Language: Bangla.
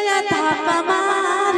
গায়া থাকা